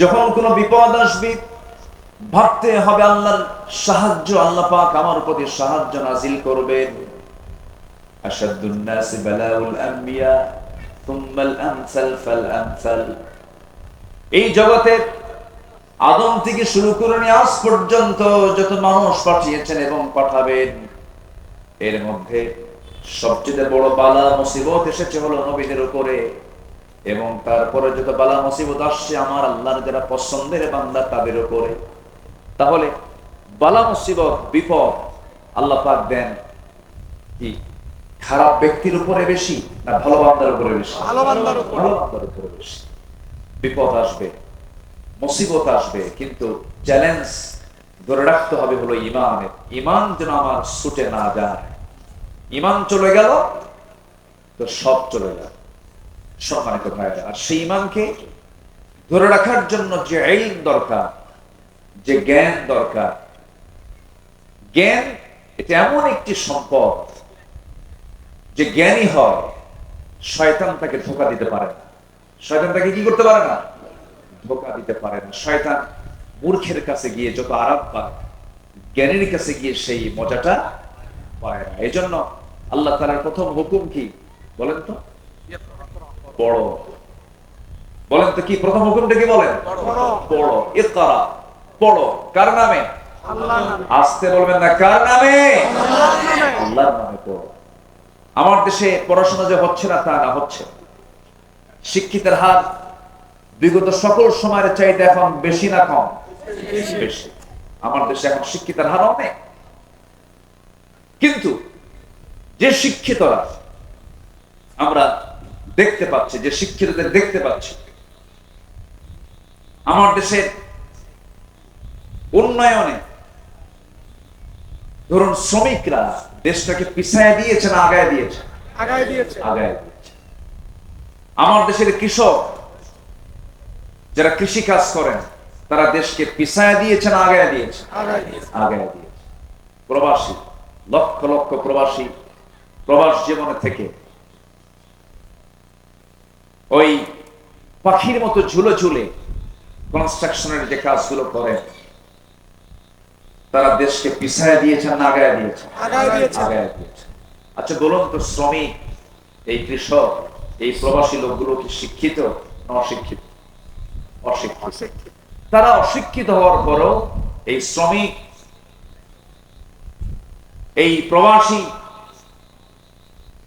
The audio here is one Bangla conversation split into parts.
যখন কোনো বিপদ আসবে, ভাবতে হবে আল্লাহর সাহায্য, আল্লাহ পাক আমার প্রতি সাহায্য নাজিল করবেন এই জগতে আদম থেকে শুরু করে নিয়ে আজ পর্যন্ত যত মানুষ পাঠিয়েছেন এবং পাঠাবেন, এর মধ্যে সবচেয়ে বড় বালা মুসিবত এসেছে হলো নবীদের উপরে। এবং তারপরে যত বালা মুসিবত আসছে আমার আল্লাহর যারা পছন্দের বান্দা তাদের উপরে। তাহলে বালা মুসিবত বিপদ আল্লাহ পাক দেন কি? খারাপ ব্যক্তির উপরে বেশি না ভালো বান্দার উপরে বেশি? ভালো বান্দার উপরে। বেশি। বিপদ আসবে মুসিবত আসবে কিন্তু চ্যালেঞ্জ ধরে রাখতে হবে হলো ইমানের। ইমান যেন আমার ছুটে না যায়। ইমান চলে গেল তো সব চলে গেল। সম্মানিত ভাইরা আর সেই ইমানকে ধরে রাখার জন্য যে আইন দরকার, যে জ্ঞান দরকার, জ্ঞান এটা এমন একটি সম্পদ যে জ্ঞানী হয়, শয়তান তাকে ধোকা দিতে পারে না। শয়তান তাকে কি করতে পারে না? ধোকা দিতে পারে না। শয়তান মূর্খের কাছে গিয়ে যত আরাম পায়, জ্ঞানীর কাছে গিয়ে সেই মজাটা পায় না। এই জন্য আল্লাহ তালার প্রথম হুকুম কি? বলেন তো। বড় বলেন তো কি, প্রথম হুকুমটা কি বলেন? বড় পড়ো। কার নামে? আসতে বলবেন না, কার নামে? আল্লাহর নামে আমার দেশে পড়াশোনা যে হচ্ছে না, তা না, হচ্ছে। শিক্ষিতের হার বিগত সকল সময়ের চাইতে এখন বেশি না কম? বেশি। আমার দেশে এখন শিক্ষিতের হার অনেক। কিন্তু যে শিক্ষিতরা, আমরা দেখতে পাচ্ছি যে শিক্ষিতদের দেখতে পাচ্ছি। আমার দেশের উন্নয়নে ধরুন শ্রমিকরা দেশটাকে পিছায় দিয়েছে না আগায় দিয়েছে? আগায় দিয়েছে। আগায় দিয়েছে। আমার দেশের কৃষক যারা কৃষি কাজ করেন তারা দেশকে পিছায় দিয়েছে না আগায় দিয়েছে? আগায় দিয়েছে। আগায় দিয়েছে। প্রবাসী লক্ষ লক্ষ প্রবাসী প্রবাস জীবনে থেকে ওই পাখির মতো ঝুলে ঝুলে কনস্ট্রাকশনের যে কাজগুলো করেন তারা দেশকে পিছায় দিয়েছেন না আগায় দিয়েছে। আগায় দিয়েছে। আচ্ছা বলুন তো শ্রমিক এই কৃষক এই প্রবাসী লোকগুলো কি শিক্ষিত না অশিক্ষিত। অশিক্ষিত। তারা অশিক্ষিত হওয়ার পরও এই শ্রমিক এই প্রবাসী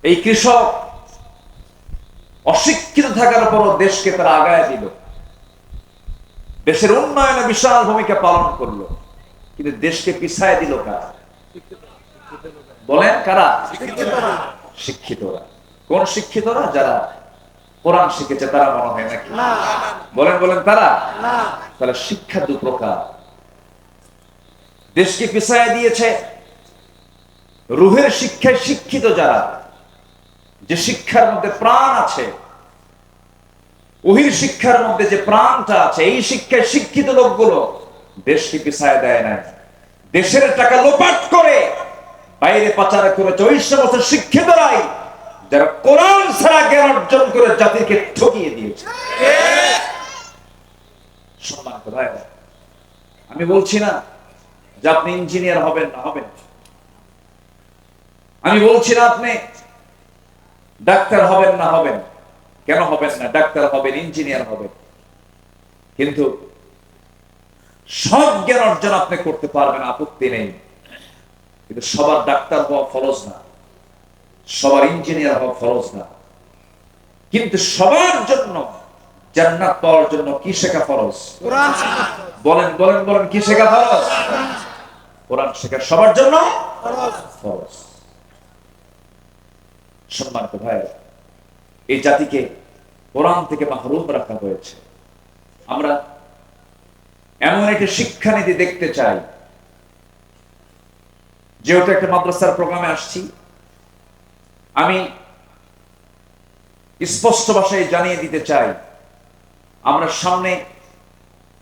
এই কৃষক অশিক্ষিত থাকার পরও দেশকে তারা আগায় দিল। দেশের উন্নয়নে বিশাল ভূমিকা পালন করল। কিন্তু দেশকে পিছায় দিল কারা? বলেন কারা? শিক্ষিতরা। কোন শিক্ষিতরা? যারা কোরআন শিখেছে তারা মনে হয় নাকি? না। বলেন বলেন তারা? না। তাহলে শিক্ষা দু প্রকার। দেশকে পিছায় দিয়েছে। রুহের শিক্ষায় শিক্ষিত যারা যে শিক্ষার মধ্যে প্রাণ আছে, ওহির শিক্ষার মধ্যে যে প্রাণটা আছে, এই শিক্ষায় শিক্ষিত লোকগুলো দেশকে পিছায় দেয় না? দেশের টাকা লোপাট করে বাইরে পাচার করেছে ওই সমস্ত শিক্ষিতরাই যারা কোরআন ছাড়া জ্ঞান অর্জন করে জাতিকে ঠকিয়ে দিয়েছে। সম্মানিত ভাইরা আমি বলছি না যে আপনি ইঞ্জিনিয়ার হবেন না, হবেন আমি বলছি না আপনি ডাক্তার হবেন না হবেন। কেন হবেন না? ডাক্তার হবেন ইঞ্জিনিয়ার হবেন। কিন্তু সব জ্ঞান অর্জন আপনি করতে পারবেন আপত্তি নেই। কিন্তু সবার ডাক্তার হওয়া ফরজ না। সবার ইঞ্জিনিয়ার হওয়া ফরজ না। কিন্তু সবার জন্য জান্নাত পাওয়ার জন্য কি শেখা ফরজ? বলেন বলেন বলেন কি শেখা ফরজ? কোরআন শেখা সবার জন্য ফরজ। সম্মানিত ভাই এই জাতিকে কোরআন থেকে মাহরুম রাখা হয়েছে। আমরা এমন একটি শিক্ষানীতি দেখতে চাই, যেহেতু একটা মাদ্রাসার প্রোগ্রামে আসছি। আমি স্পষ্ট ভাষায় জানিয়ে দিতে চাই, আমরা সামনে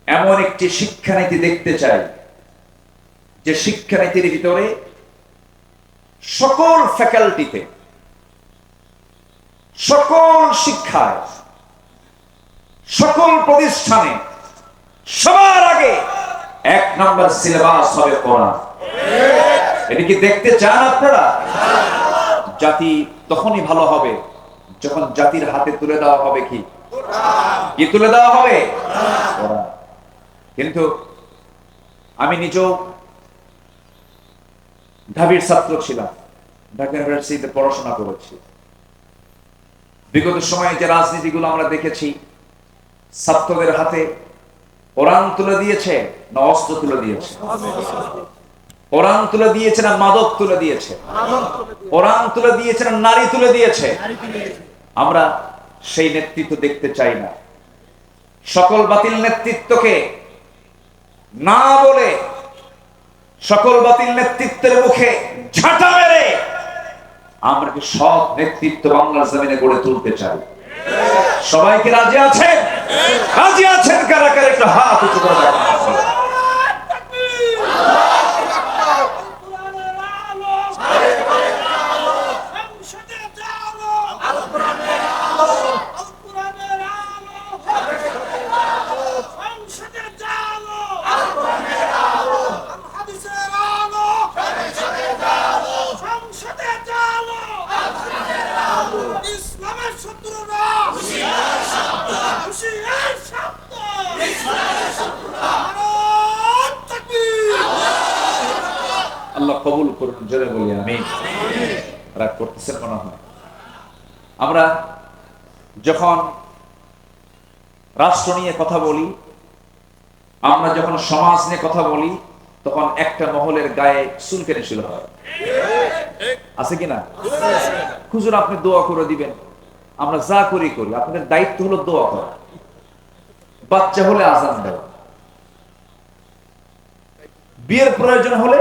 এমন একটি শিক্ষানীতি দেখতে চাই, যে শিক্ষানীতির ভিতরে সকল ফ্যাকাল্টিতে সকল শিক্ষায়, সকল প্রতিষ্ঠানে সবার আগে এক নম্বর সিলেবাস হবে কোরআন। এটা কি দেখতে চান আপনারা? জাতি তখনই ভালো হবে যখন জাতির হাতে তুলে দেওয়া হবে কি? কি তুলে দেওয়া হবে? কিন্তু আমি নিজেও ঢাবির ছাত্র ছিলাম। ঢাকা ইউনিভার্সিটিতে পড়াশোনা করেছি। বিগত সময়ে যে রাজনীতিগুলো আমরা দেখেছি, ছাত্রদের হাতে কোরআন তুলে দিয়েছে না অস্ত্র তুলে দিয়েছে? কোরআন তুলে দিয়েছে না মাদক তুলে দিয়েছে? তুলে দিয়েছে না নারী তুলে দিয়েছে? আমরা সেই নেতৃত্ব দেখতে চাই না। সকল বাতিল নেতৃত্বকে না বলে সকল বাতিল নেতৃত্বের মুখে ঝাঁটা মেরে আমরা কি সব নেতৃত্ব বাংলার জমিনে গড়ে তুলতে চাই। সবাই কি রাজি আছেন? রাজি আছেন কারা? কারা একটা হাত উঁচু করে দেখান। ইসলামের শত্রুরা হুশিয়ার শব্দ হুশিয়ার শব্দ ইসলামের শত্রুরা তাকবীর আল্লাহ কবুল করুন জোরে বলি আমি রাগ করতেছেন মনে হয় আমরা যখন রাষ্ট্র নিয়ে কথা বলি, আমরা যখন সমাজ নিয়ে কথা বলি, তখন একটা মহলের গায়ে চুলকেনে শুরু হয়। আছে কিনা হুজুর, আপনি দোয়া করে দিবেন। আমরা যা করি করি, আপনাদের দায়িত্ব হলো দোয়া করা। বাচ্চা হলে আজান দেওয়া। বিয়ের প্রয়োজন হলে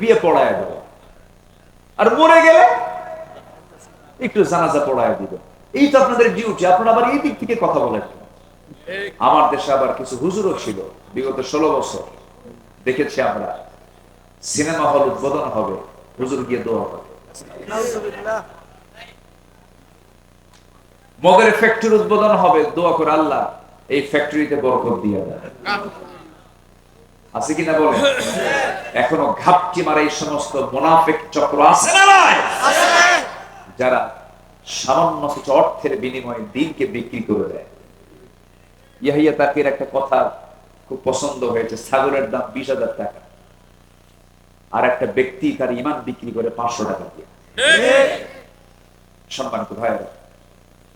বিয়ে পড়ায় দেবো আর মরে গেলে একটু জানাজা পড়ায় দিবে। এই তো আপনাদের ডিউটি আপনারা আবার এই দিক থেকে কথা বলেন। আমার দেশে আবার কিছু হুজুরও ছিল, বিগত ষোলো বছর। দেখেছি আমরা, সিনেমা হল উদ্বোধন হবে, হুজুর গিয়ে দোয়া হবে। মগের ফ্যাক্টরি উদ্বোধন হবে, দোয়া করে আল্লাহ, এই ফ্যাক্টরিতে বরকত দিয়ে দেয় আছে কিনা বলে এখনও ঘাপটি মারা এই সমস্ত মোনাফেক চক্র আছে না যারা সামান্য কিছু অর্থের বিনিময়ে দিনকে বিক্রি করে দেয়। ইয়াহিয়া তাকির একটা কথা খুব পছন্দ হয়েছে, ছাগলের দাম বিশ হাজার টাকা। আর একটা ব্যক্তি তার ইমান বিক্রি করে পাঁচশো টাকা দিয়ে। সম্মানিত ভাইয়েরা,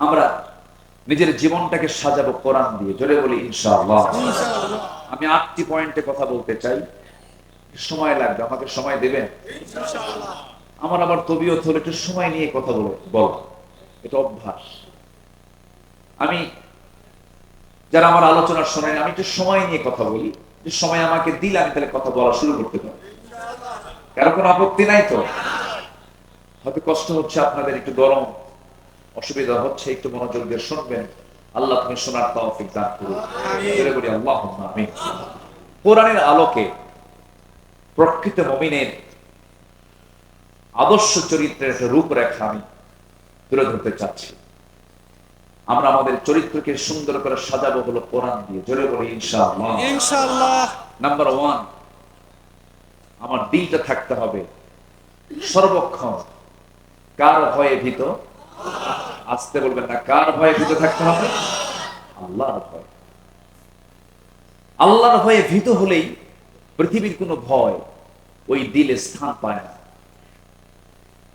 আমরা নিজের জীবনটাকে সাজাবো কোরআন দিয়ে, জোরে বলি ইনশাআল্লাহ। আমি আটটি পয়েন্টে কথা বলতে চাই। সময় লাগবে, আমাকে সময় দেবেন? আমার আবার তবিয়ত হলে একটু সময় নিয়ে কথা বলো বল। এটা অভ্যাস। আমি যারা আমার আলোচনা শোনেন আমি একটু সময় নিয়ে কথা বলি। যে সময় আমাকে দিলে আমি তাহলে কথা বলা শুরু করতে পারি। কারও কোনো আপত্তি নাই তো? হয়তো কষ্ট হচ্ছে আপনাদের একটু গরম। অসুবিধা হচ্ছে একটু মনোযোগ দিয়ে শুনবেন। আল্লাহ তুমি শোনার তৌফিক দান করুন। কোরআনের আলোকে প্রকৃত মুমিনের আদর্শ চরিত্রের একটা রূপরেখা আমি তুলে ধরতে চাচ্ছি। আমরা আমাদের চরিত্রকে সুন্দর করে সাজাবো হলো কোরআন দিয়ে। জোরে বলি ইনশাআল্লাহ। ইনশাআল্লাহ। নাম্বার ওয়ান আমার দিলটা থাকতে হবে। সর্বক্ষণ কার ভয়ে ভীত? আসতে বলবেন না কার ভয়ে ভীত থাকতে হবে? আল্লাহর ভয়। আল্লাহর ভয়ে ভীত হলেই পৃথিবীর কোনো ভয় ওই দিলে স্থান পায় না।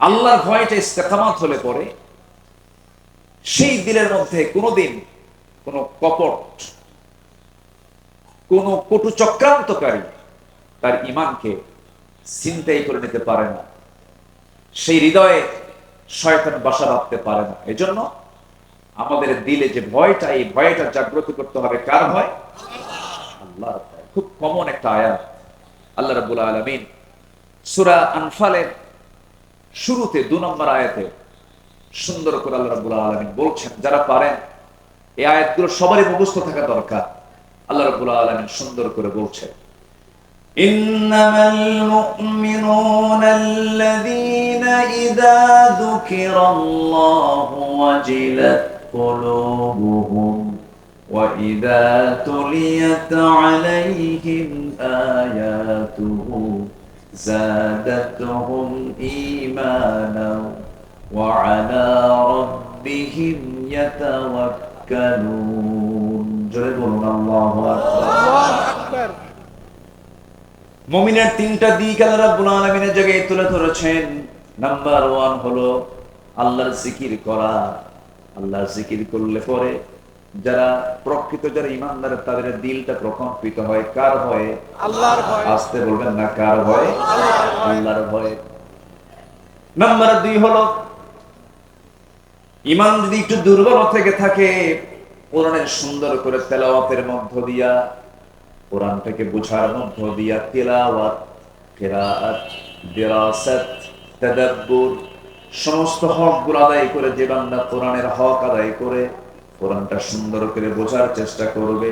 আল্লাহর ভয়টা ইস্তেকামাত হলে পরে, সেই দিলের মধ্যে কোনোদিন কোনো কপট, কোন কটু চক্রান্তকারী তার ইমানকে চিন্তাই করে নিতে পারে না। সেই হৃদয়ে শয়তান বাসা বাঁধতে পারে না। এজন্য আমাদের দিলে যে ভয়টা, এই ভয়টা জাগ্রত করতে হবে কার ভয়? আল্লাহর ভয়। খুব কমন একটা আয়াত। আল্লাহ রাব্বুল আলামিন সূরা আনফালের শুরুতে দু নম্বর আয়াতে সুন্দর করে আল্লাহ রাব্বুল আলামিন বলছেন যারা পারেন এই আয়াতগুলো সবারই মুখস্থ থাকা দরকার আল্লাহ রাব্বুল আলামিন সুন্দর করে বলছেন إنما المؤمنون الذين إذا ذكر الله وجلت قلوبهم وإذا تليت عليهم آياته زادتهم إيمانا وعلى ربهم يتوكلون جربنا الله أكبر আল্লাহু আকবার মমিনের তিনটা দিক আল্লাহ রাব্বুল আলামিনের জায়গায় তুলে ধরেছেন নাম্বার ওয়ান হলো আল্লাহর জিকির করা আল্লাহর জিকির করলে পরে যারা প্রকৃত যারা ইমানদার তাদের দিলটা প্রকম্পিত হয়। কার ভয়ে? আল্লাহর ভয়। আসতে বলবেন না কার ভয়ে? আল্লাহর ভয়। নাম্বার দুই হলো ইমান যদি একটু দুর্বল থেকে থাকে কোরআনের সুন্দর করে তেলাওয়াতের মধ্য দিয়া কোরআনটাকে বোঝার মধ্য দিয়া তেলাওয়াত কেরাআত দিরাসাত তাদাব্বুর সমস্ত হকগুলো আদায় করে যে বান্দা কোরআনের হক আদায় করে কোরআনটা সুন্দর করে বোঝার চেষ্টা করবে।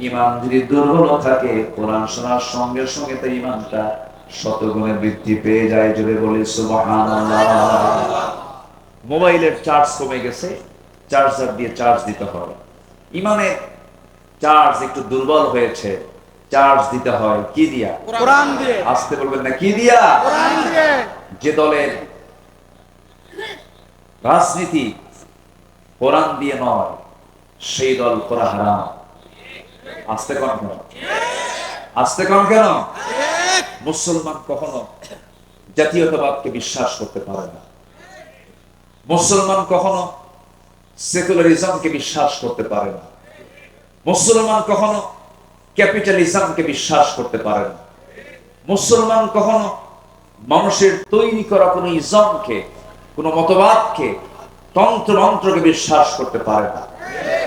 ইমান যদি দুর্বল থাকে কোরআন শোনার সঙ্গে সঙ্গে তো ইমানটা শতগুণে বৃদ্ধি পেয়ে যায় যদি বলি মোবাইলের চার্জ কমে গেছে চার্জার দিয়ে চার্জ দিতে হবে। ইমানের চার্জ একটু দুর্বল হয়েছে চার্জ দিতে হয় কি দিয়া। কোরআন দিয়ে। আসতে বলবেন না কি দিয়া? কোরআন দিয়ে। যে দলের রাজনীতি কোরআন দিয়ে নয় সেই দল করা হারাম। আসতে কন কেন? আসতে কন কেন? মুসলমান কখনো জাতীয়তাবাদকে বিশ্বাস করতে পারে না। মুসলমান কখনো সেকুলারিজমকে বিশ্বাস করতে পারে না। মুসলমান কখনো ক্যাপিটালিজমকে বিশ্বাস করতে পারে না। মুসলমান কখনো মানুষের তৈরি করা কোনো ইজমকে, কোনো মতবাদকে তন্ত্র মন্ত্রকে বিশ্বাস করতে পারে না।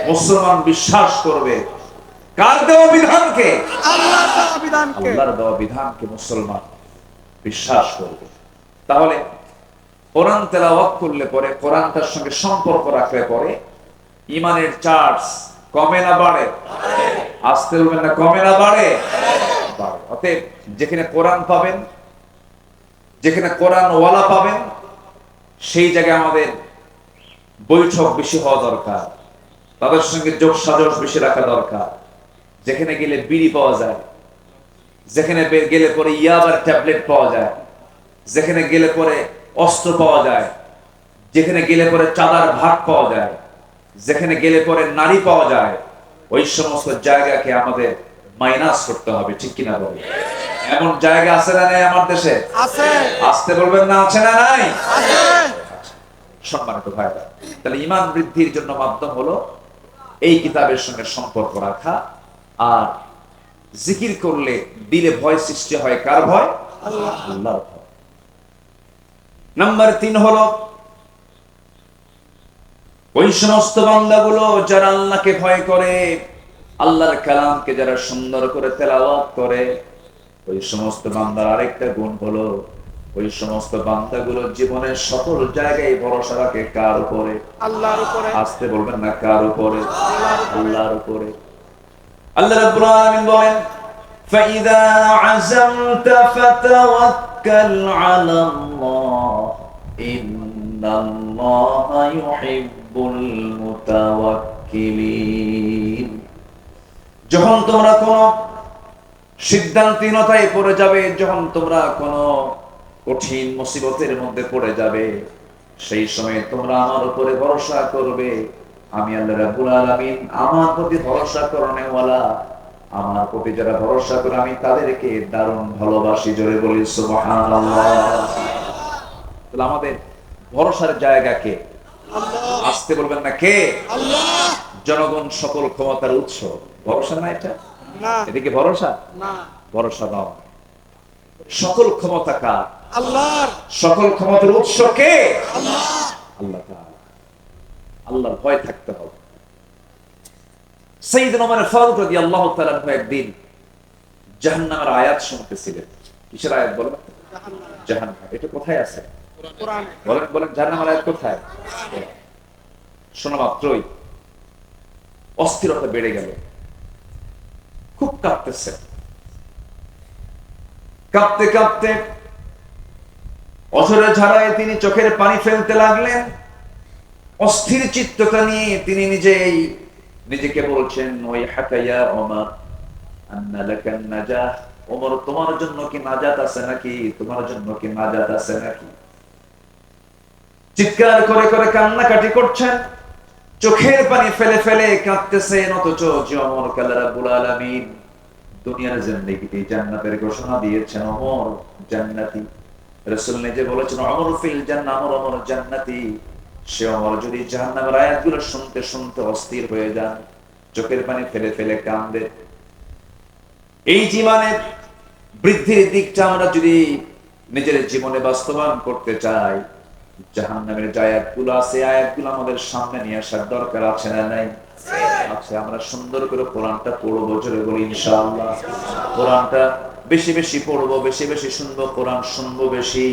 মুসলমান বিশ্বাস করবে। কার দেওয়া বিধানকে? আল্লাহর দেওয়া বিধানকে। আল্লাহর দেওয়া বিধানকে মুসলমান বিশ্বাস করবে। তাহলে কোরআন তেলাওয়াত করলে পরে কোরআনটার সঙ্গে সম্পর্ক রাখলে পরে ইমানের চার্জ কমে না বাড়ে। আসতে বলবেন না কমে না বাড়ে? বাড়ে। অতএব যেখানে কোরআন পাবেন যেখানে কোরআন ওয়ালা পাবেন সেই জায়গায় আমাদের বৈঠক বেশি হওয়া দরকার। তাদের সঙ্গে যোগ সাজস বেশি রাখা দরকার। যেখানে গেলে বিড়ি পাওয়া যায় যেখানে গেলে পরে ইয়াবার ট্যাবলেট পাওয়া যায় যেখানে গেলে পরে অস্ত্র পাওয়া যায় যেখানে গেলে পরে চাঁদার ভাগ পাওয়া যায় যেখানে গেলে পরে নারী পাওয়া যায় ওই সমস্ত জায়গাকে আমাদের মাইনাস করতে হবে ঠিক কিনা বলে? এমন জায়গা আছে না নাই আমার দেশে? আছে। আসতে বলবেন না আছে না নাই? আছে। সম্মানিত ভাইরা তাহলে ইমান বৃদ্ধির জন্য মাধ্যম হলো এই কিতাবের সঙ্গে সম্পর্ক রাখা। আর জিকির করলে দিলে ভয় সৃষ্টি হয়, কার ভয়? আল্লাহর নাম্বার তিন হলো, ওই সমস্ত বান্দাগুলো যারা আল্লাহকে ভয় করে, আল্লাহর কালামকে যারা সুন্দর করে তেলাওয়াত করে, ওই সমস্ত বান্দার আরেকটা গুণ হলো ওই সমস্ত বান্দাগুলো জীবনের সকল জায়গায় ভরসা রাখে কার উপরে আল্লাহর উপরে আসতে বলবেন না কার উপরে আল্লাহর উপরে আল্লাহ রাব্বুল আলামিন বলেন فإذا عزمت فتوكل على الله إن الله يحب المتوكلين যখন তোমরা কোনো সিদ্ধান্তিনতায় পড়ে যাবে যখন তোমরা কোনো কঠিন মুসিবতের মধ্যে পড়ে যাবে। সেই সময় তোমরা আমার উপরে ভরসা করবে। আমি আল্লাহ রাব্বুল আলামিন আমার প্রতি ভরসা করনেওয়ালা আমার প্রতি যারা ভরসা করে আমি তাদেরকে দারুণ ভালোবাসি জোরে বলি তাহলে আমাদের ভরসার জায়গা কে? আসতে বলবেন না কে? জনগণ সকল ক্ষমতার উৎস। ভরসা না এটা? এদিকে ভরসা? ভরসা দাও সকল ক্ষমতা কার? আল্লাহর। সকল ক্ষমতার উৎস কে? আল্লাহ। আল্লাহ আল্লাহর ভয় থাকতে হবে। সাইয়েদনা ওমর ফারুক তাআলা আনহু একদিন জাহান্নামের আয়াত শুনতেছিলেন। কিসের আয়াত বলেন? জাহান্নাম। এটা কোথায় আছে? বলেন বলেন জাহান্নামের আয়াত কোথায়? শোনা মাত্রই। অস্থিরতা বেড়ে গেল। খুব কাঁপতেছে কাঁপতে কাঁপতে অঝরে ঝাড়ায় তিনি চোখের পানি ফেলতে লাগলেন। অস্থির চিত্ততা নিয়ে তিনি নিজেই নিজেকে বলছেন ওই হাকাইয়া ওমর তোমার জন্য কি নাজাত আছে নাকি? তোমার জন্য কি নাজাত আছে নাকি? চিৎকার করে করে কান্নাকাটি করছেন। চোখের পানি ফেলে ফেলে কাঁদতেছেন, অথচ অমর কাল্লা রাব্বুল আলামিন। দুনিয়ার জিন্দেগিতে জান্নাতের ঘোষণা দিয়েছেন অমর জান্নাতি। রাসূল নিজে বলেছেন, অমর ফিল জান্নাহ, অমর অমর জান্নাতি। সে অমর যদি জাহান্নামের আয়াতগুলো শুনতে শুনতে অস্থির হয়ে যান, চোখের পানি ফেলে ফেলে কান্দে এই জীবনের বৃদ্ধির দিকটা আমরা যদি নিজের জীবনে বাস্তবায়ন করতে চাই, জাহান্নামের যে আয়াতগুলো আছে, আয়াতগুলো আমাদের সামনে নিয়ে আসার দরকার আছে না নাই? আছে। আমরা সুন্দর করে কোরআনটা পড়ব জোরে বলি ইনশাআল্লাহ। কোরআনটা বেশি বেশি পড়ব বেশি বেশি শুনব কোরআন শুনব বেশি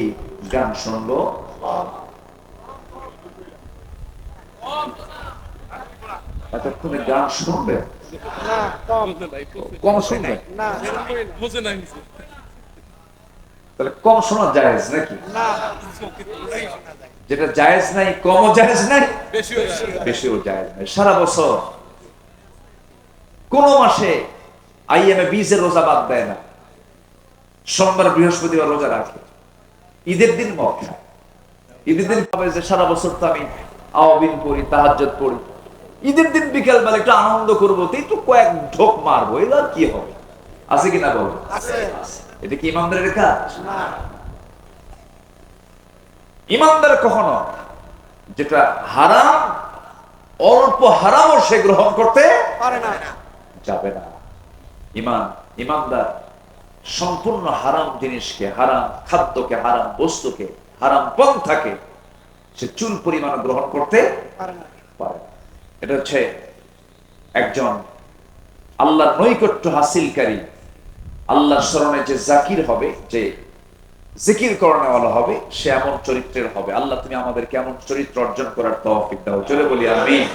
গান শুনব। এতক্ষণে গান শুনবে? না কম শুনবে। তাহলে কম শোনা জায়েজ নাকি? না। যেটা জায়েজ নাই কমও জায়েজ নাই। বেশিও জায়েজ নাই। সারা বছর কোন মাসে আইএমএ বীজের রোজা বাদ দেয় না। সোমবার বৃহস্পতিবার রোজা রাখে। ঈদের দিন মদ খায়। ঈদের দিন ভাবে যে সারা বছর তো আমি আওয়াবিন পড়ি তাহাজ্জুদ পড়ি। ঈদের দিন বিকেল বেলা একটু আনন্দ করব তো একটু কয়েক ঢোক মারবো এগুলো আর কি হবে? আছে কিনা বলো? এটা কি ইমামদারের কাজ? না। ইমানদার কখনো যেটা হারাম অল্প হারামও সে গ্রহণ করতে পারে না। যাবে না। ইমান ইমানদার সম্পূর্ণ হারাম জিনিসকে হারাম খাদ্যকে হারাম বস্তুকে হারাম পন্থাকে সে চুল পরিমাণ গ্রহণ করতে পারে না। পারে এটা হচ্ছে একজন আল্লাহ নৈকট্য হাসিলকারী আল্লাহর স্মরণে যে জাকির হবে যে জিকির করণেওয়ালা হবে, সে এমন চরিত্রের হবে। আল্লাহ, তুমি আমাদের কেমন চরিত্র অর্জন করার তৌফিক দাও। চলে বলি আমি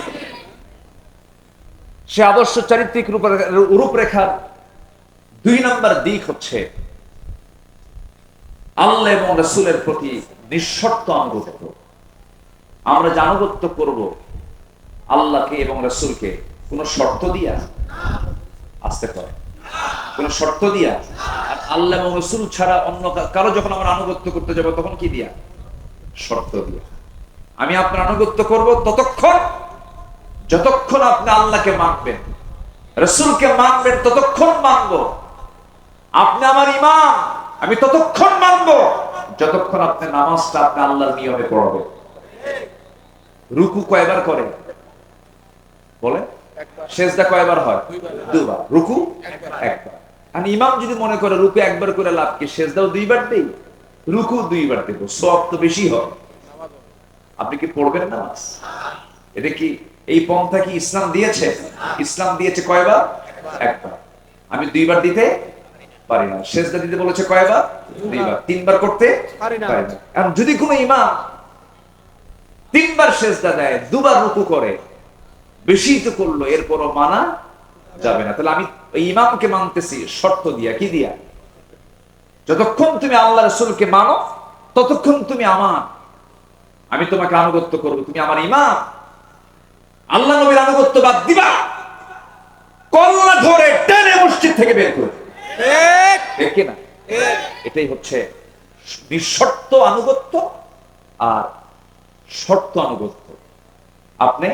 সে আদর্শ চারিত্রিক রূপরে- রূপরেখার দুই নম্বর দিক হচ্ছে আল্লাহ এবং রসুলের প্রতি নিঃশর্ত আনুগত্য। আমরা যে আনুগত্য করব, আল্লাহকে এবং রসুলকে কোন শর্ত দিয়া আসতে পারে কোন শর্ত দিয়া আর আল্লাহ রসুল ছাড়া অন্য কারও যখন আমরা আনুগত্য করতে যাব, তখন কি দিয়া? শর্ত দিয়া। আমি আপনার আনুগত্য করব ততক্ষণ, যতক্ষণ আপনি আল্লাহকে মানবেন, রসুলকে মানবেন, ততক্ষণ মানব। আপনি আমার ইমাম, আমি ততক্ষণ মানব, যতক্ষণ আপনি নামাজটা আপনি আল্লাহর নিয়মে পড়বেন। রুকু কয়বার করে? বলে শেষদা কয়বার হয়? দুবার। রুকু? একবার। আর ইমাম যদি মনে করে রুকু একবার করে লাভ কি শেষদাও দুইবার দেই? রুকু দুইবার দেবো। সব তো বেশি হয়। আপনি কি পড়বেন নামাজ? এটা কি এই পন্থা কি ইসলাম দিয়েছে? ইসলাম দিয়েছে কয়বার? একবার। আমি দুইবার দিতে পারি না। শেষদা দিতে বলেছে কয়বার? দুইবার। তিনবার করতে পারি না। যদি কোনো ইমাম তিনবার সেজদা দেয় দুবার রুকু করে বেশি তো করল এরপরও মানা যাবে না। তাহলে আমি ইমামকে মানতেছি শর্ত দিয়া কি দিয়া? যতক্ষণ তুমি আল্লাহ রসুলকে মানো ততক্ষণ তুমি আমার। আমি তোমাকে আনুগত্য করব তুমি আমার ইমাম। আল্লাহ নবীর আনুগত্য বাদ দিবা। কল্লা ধরে টেনে মসজিদ থেকে বের করে ঠিক না এটাই হচ্ছে নিঃশর্ত আনুগত্য আর শর্ত আনুগত্য। আপনি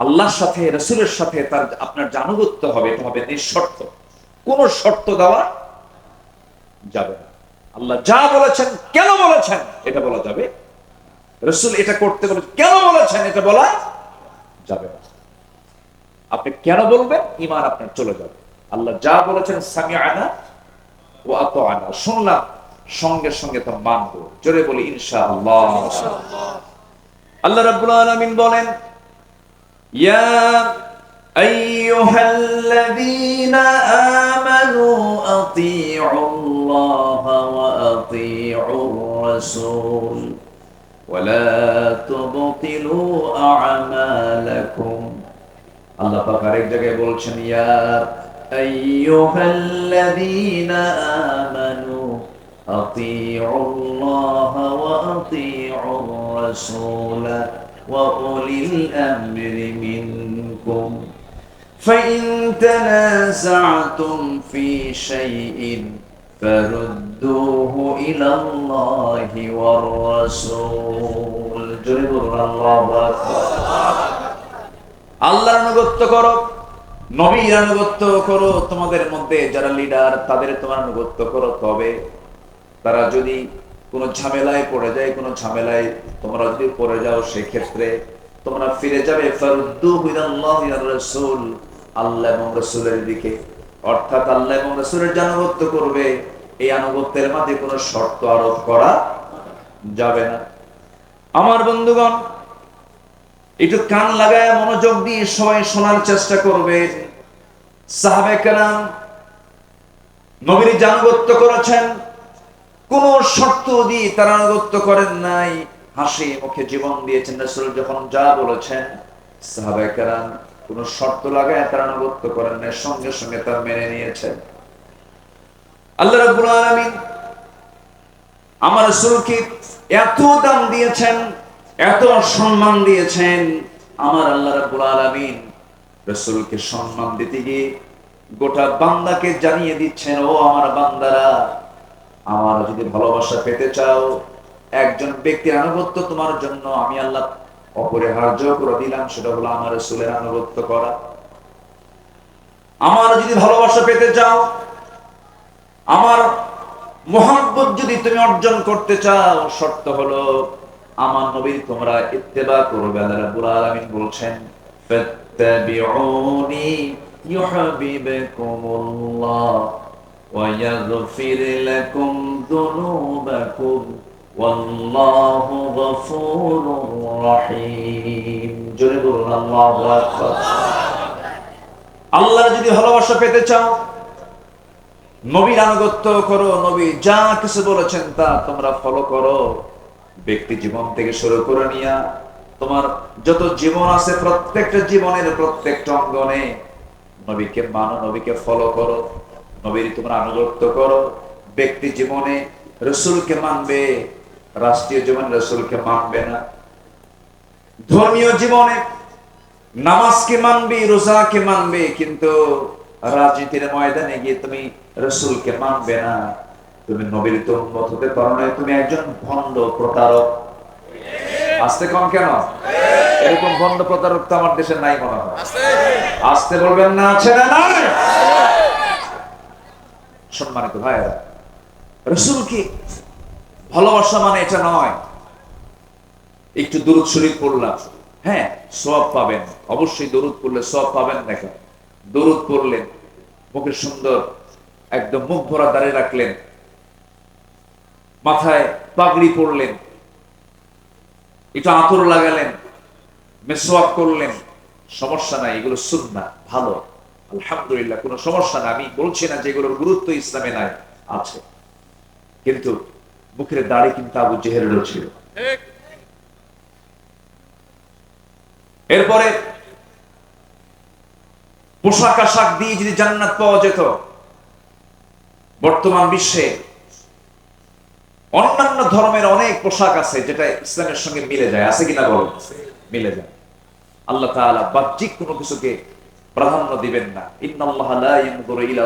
আল্লাহর সাথে রসুলের সাথে তার আপনার যে আনুগত্য হবে এটা হবে নিঃশর্ত কোন শর্ত দেওয়া যাবে না। আল্লাহ যা বলেছেন কেন বলেছেন এটা বলা যাবে। রসুল এটা করতে বলে কেন বলেছেন এটা বলা যাবে না। আপনি কেন বলবেন? ইমান আপনার চলে যাবে। আল্লাহ যা বলেছেন সামি আনা ও আত আনা শুনলাম সঙ্গে সঙ্গে তা মানব। জোরে বলি ইনশাআল্লাহ। আল্লাহ রাব্বুল আলামিন বলেন يا أيها الذين آمنوا أطيعوا الله وأطيعوا الرسول ولا تبطلوا أعمالكم. الله فقرق جاكي بولشن يا أيها الذين آمنوا أطيعوا الله وأطيعوا الرسول وأولي الأمر منكم فإن تنازعتم في شيء فردوه إلى الله والرسول جرب الله أكبر আল্লাহর আনুগত্য করো নবীর আনুগত্য করো তোমাদের মধ্যে যারা লিডার তাদের তোমার আনুগত্য করো তবে তারা যদি কোনো ঝামেলায় পড়ে যায়, কোনো ঝামেলায় তোমরা যদি পড়ে যাও সেই ক্ষেত্রে তোমরা ফিরে যাবে। আল্লাহ এবং রাসূলের দিকে। অর্থাৎ আল্লাহ এবং রাসূলের আনুগত্য করবে, এই আনুগত্যের মাঝে কোনো শর্ত আরোপ করা যাবে না। আমার বন্ধুগণ, একটু কান লাগায় মনোযোগ দিয়ে সবাই শোনার চেষ্টা করবে। সাহাবে কালাম নবীর জানুগত্য করেছেন কোন শর্ত দিয়ে তারা আনুগত্য করেন নাই। হাসি মুখে জীবন দিয়েছেন যখন যা বলেছেন। সাহাবে কালাম কোন শর্ত লাগায় তারা আনুগত্য করেন নাই, সঙ্গে সঙ্গে তা মেনে নিয়েছেন। আল্লাহ রাব্বুল আলামিন আমার রাসূলকে এত দাম দিয়েছেন, এত সম্মান দিয়েছেন। আমার আল্লাহ রাব্বুল আলামিন রাসূলকে সম্মান দিতে গিয়ে গোটা বান্দাকে জানিয়ে দিচ্ছেন, ও আমার বান্দারা আমার যদি ভালোবাসা পেতে চাও, একজন ব্যক্তির আনুগত্য তোমার জন্য, আমি আল্লাহ অপরিহার্য করে দিলাম, সেটা হলো আমার রাসূলের আনুগত্য করা। আমার যদি ভালোবাসা পেতে চাও, আমার মোহাম্মত যদি তুমি অর্জন করতে চাও, শর্ত হলো আমার নবীর তোমরা ইত্তেবা করবে, আল্লাহ বলছেন, ফাত্তাবিউনি ওয়া ইয়াগফির লাকুম যুনুবাকুম ওয়াল্লাহু গফুরুর রহিম জোরে বলুন, আল্লাহু যদি ভালোবাসা পেতে চাও, নবীর আনুগত্য করো, নবী যা কিছু বলেছেন তা তোমরা ফলো করো। ব্যক্তি জীবন থেকে শুরু করে নিয়া, তোমার যত জীবন আছে প্রত্যেকটা জীবনের প্রত্যেকটা অঙ্গনে নবীকে মানো, নবীকে ফলো করো। নবীর তোমরা আনুগত্য করো। ব্যক্তি জীবনে রসুলকে মানবে রাষ্ট্রীয় জীবনে রসুলকে মানবে না। ধর্মীয় জীবনে নামাজকে মানবে রোজাকে মানবে কিন্তু রাজনীতির ময়দানে গিয়ে তুমি রসুলকে মানবে না। তুমি নবীর তো হতে পারো না তুমি একজন ভণ্ড প্রতারক। আসতে কম কেন? এরকম ভণ্ড প্রতারক তো আমার দেশে নাই মনে হয়। আসতে বলবেন না আছে না নাই? সম্মানিত ভাইয়েরা রসুলকে ভালোবাসা মানে এটা নয়? একটু দূরত শরীর পড়লাম। হ্যাঁ সব পাবেন। অবশ্যই দরুদ পড়লে সব পাবেন দেখেন দরুদ পড়লেন মুখে সুন্দর একদম মুখ ভরা দাঁড়িয়ে রাখলেন। মাথায় পাগড়ি পরলেন। একটু আতর লাগালেন। মেসোয়াক করলেন। সমস্যা নাই, এগুলো সুন্না ভালো। আলহামদুলিল্লাহ কোনো সমস্যা না। আমি বলছি না যে এগুলোর গুরুত্ব ইসলামে নাই আছে। কিন্তু মুখের দাড়ি কিন্তু আবু জেহেরেরও ছিল। এরপরে পোশাক আশাক দিয়ে যদি জান্নাত পাওয়া যেত বর্তমান বিশ্বে অন্যান্য ধর্মের অনেক পোশাক আছে যেটা ইসলামের সঙ্গে মিলে যায়। আছে কিনা বলো মিলে যায়। আল্লাহ তাআলা বাহ্যিক কোনো কিছুকে প্রাধান্য দিবেন না। ইন্নাল্লাহ ইলা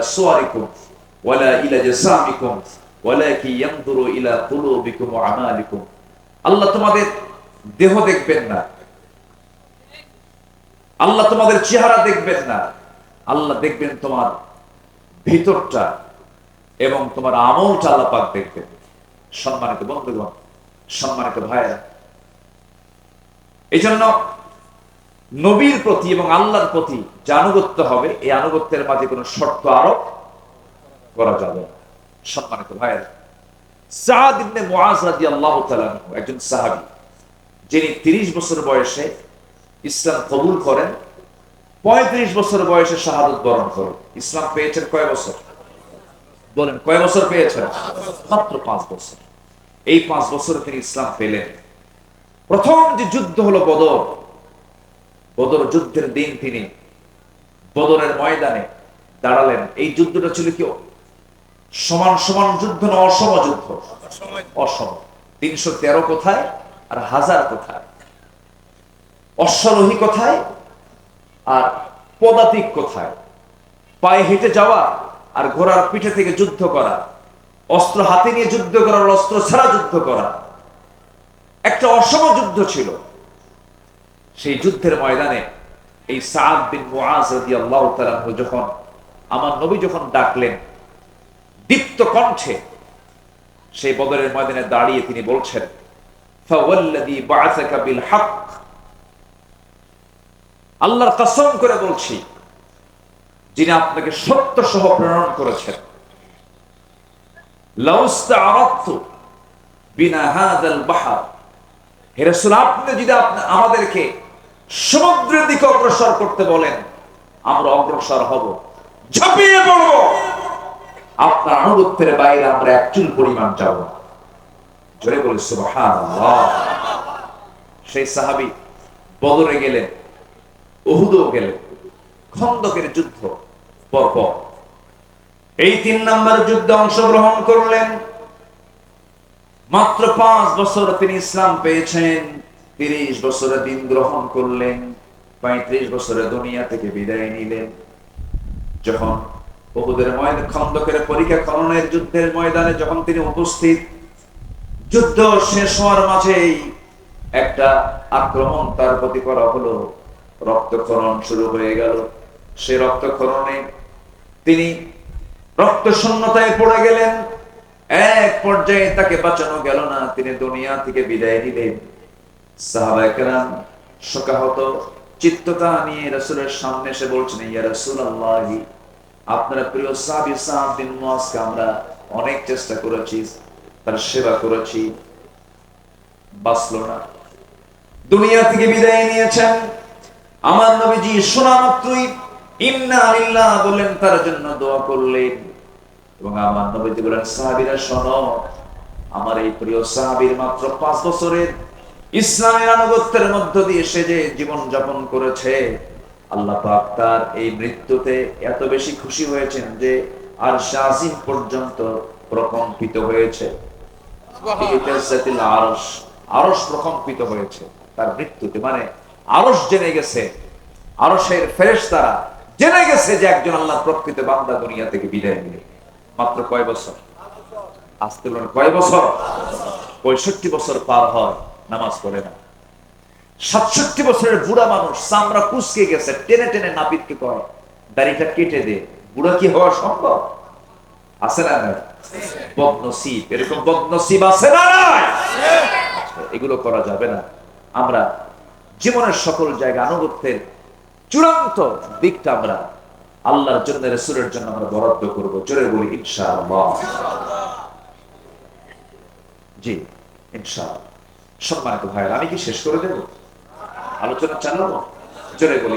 ওয়ালা ইলা জাসামিকুম ওয়ালাকি ইলা কুলুবিকুম ওয়া আমালিকুম। আল্লাহ তোমাদের দেহ দেখবেন না। আল্লাহ তোমাদের চেহারা দেখবেন না। আল্লাহ দেখবেন তোমার ভিতরটা এবং তোমার আমলটা আল্লাহ পাক দেখবেন। সম্মানিত বন্ধুগণ, সম্মানিত ভাইয়েরা এই জন্য নবীর প্রতি এবং আল্লাহর প্রতি যে আনুগত্য হবে, এই আনুগত্যের মাঝে কোনো শর্ত আরোপ করা যাবে। সম্মানিত ভাইয়েরা একজন যিনি 30 বছর বয়সে ইসলাম কবুল করেন, পঁয়ত্রিশ বছর বয়সে শাহাদত বরণ করেন। ইসলাম পেয়েছেন কয় বছর? বলেন, কয় বছর পেয়েছেন? মাত্র পাঁচ বছর। এই পাঁচ বছরে তিনি ইসলাম পেলেন। প্রথম যে যুদ্ধ হলো বদর বদর যুদ্ধের দিন তিনি বদরের ময়দানে দাঁড়ালেন। এই যুদ্ধটা ছিল কি? সমান সমান যুদ্ধ না অসম যুদ্ধ? অসম। তিনশো তেরো কোথায় আর হাজার কোথায়? অশ্বারোহী কোথায় আর পদাতিক কোথায়? পায়ে হেঁটে যাওয়া আর ঘোড়ার পিঠে থেকে যুদ্ধ করা, অস্ত্র হাতে নিয়ে যুদ্ধ করা অস্ত্র ছাড়া যুদ্ধ করা। একটা অসম যুদ্ধ ছিল। সেই যুদ্ধের ময়দানে এই সাদ বিন যখন, আমার নবী যখন ডাকলেন, দীপ্ত কণ্ঠে সেই বদরের ময়দানে দাঁড়িয়ে তিনি বলছেন আল্লাহর কসম করে বলছি, যিনি আপনাকে সত্য সহ প্রেরণ করেছেন। বিনা আপনি যদি আমাদেরকে সমুদ্রের দিকে অগ্রসর করতে বলেন, আমরা অগ্রসর হব। ঝাঁপিয়ে পড়ব। আপনার আনুগত্যের বাইরে আমরা এক চুল পরিমাণ যাব। জোরে বলি সেই সাহাবী বদরে গেলেন উহুদও গেলেন খন্দকের যুদ্ধ পরপর। এই তিন নম্বর যুদ্ধে অংশগ্রহণ করলেন। মাত্র পাঁচ বছর তিনি ইসলাম পেয়েছেন। তিরিশ বছরে দিন গ্রহণ করলেন, পঁয়ত্রিশ বছরে দুনিয়া থেকে বিদায় নিলেন। যখন বহুদের খন্দকের পরীক্ষা খননের যুদ্ধের ময়দানে যখন তিনি উপস্থিত, যুদ্ধ শেষ হওয়ার মাঝেই একটা আক্রমণ তার প্রতি করা হলো। রক্তক্ষরণ শুরু হয়ে গেল। সে রক্তক্ষরণে তিনি রক্ত শূন্যতায় পড়ে গেলেন। এক পর্যায়ে তাকে বাঁচানো গেল না, তিনি দুনিয়া থেকে বিদায় নিলেন। সাহাবাহাম শোকাহত চিত্ততা নিয়ে রাসূলের সামনে এসে বলছেন, ইয়া আপনার প্রিয় সাহাবী আমরা অনেক চেষ্টা করেছি, তার সেবা করেছি, বাঁচলো না। দুনিয়া থেকে বিদায় নিয়েছেন। আমার নবীজি শোনা মাত্রই ইন্না লিল্লাহ বললেন, তার জন্য দোয়া করলেন। এবং আমার নবীজি বলেন, সাহাবীরা শোনো, আমার এই প্রিয় সাহাবীর মাত্র পাঁচ বছরের ইসলামের আনুগত্যের মধ্য দিয়ে সে যে জীবন যাপন করেছে আল্লাহ পাক তার এই মৃত্যুতে এত বেশি খুশি হয়েছেন যে আর শাহিম পর্যন্ত প্রকম্পিত হয়েছে। আরশ আরশ প্রকম্পিত হয়েছে তার মৃত্যুতে। মানে আরশ জেনে গেছে আরশের ফেরেশতারা জেনে গেছে যে একজন আল্লাহ প্রকৃত বান্দা দুনিয়া থেকে বিদায় নিলে মাত্র কয় বছর? আজকে বলেন কয় বছর? পঁয়ষট্টি বছর পার হয়। নামাজ পড়ে না। সাতষট্টি বছরের বুড়া মানুষ চামড়া কুচকে গেছে, টেনে টেনে নাপিতকে কয় দাড়িটা কেটে দে, বুড়া কি হওয়া সম্ভব? আছে না বদনসিব, এরকম বদনসিব আছে না এগুলো করা যাবে না। আমরা জীবনের সকল জায়গা আনুগত্যের চূড়ান্ত দিকটা আমরা আল্লাহর জন্য, রসুলের জন্য আমরা বরাদ্দ করব। জোরে বলি, ইনশাআল্লাহ। জি, ইনশাআল্লাহ। সম্মানিত ভাইয়ের আমি কি শেষ করে দেব? আলোচনা চালাবো? জোরে বলি।